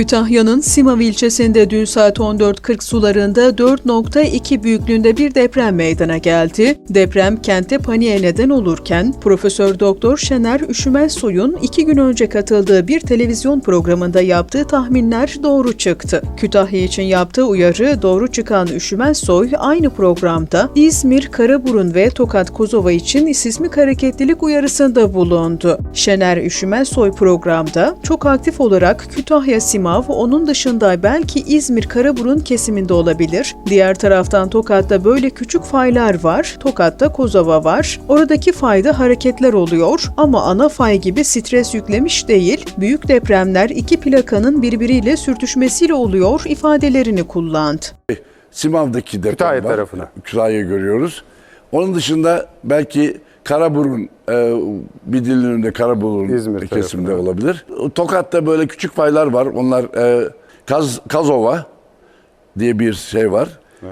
Kütahya'nın Simav ilçesinde dün saat 14.40 sularında 4.2 büyüklüğünde bir deprem meydana geldi. Deprem kente paniğe neden olurken Profesör Doktor Şener Üşümezsoy'un iki gün önce katıldığı bir televizyon programında yaptığı tahminler doğru çıktı. Kütahya için yaptığı uyarı doğru çıkan Üşümezsoy aynı programda İzmir, Karaburun ve Tokat Kozova için sismik hareketlilik uyarısında bulundu. Şener Üşümezsoy programda çok aktif olarak Kütahya Simav, onun dışında belki İzmir Karaburun kesiminde olabilir. Diğer taraftan Tokat'ta böyle küçük faylar var. Tokat'ta Kozova var. Oradaki fayda hareketler oluyor ama ana fay gibi stres yüklemiş değil. Büyük depremler iki plakanın birbiriyle sürtüşmesiyle oluyor ifadelerini kullandı. Simav'daki deprem Kütahya var. tarafına. Kütahya'yı görüyoruz. Onun dışında belki Karaburun e, bir dilin önünde Karaburun İzmir tarafına. olabilir. Tokat'ta böyle küçük faylar var. Onlar e, Kaz, Kazova diye bir şey var.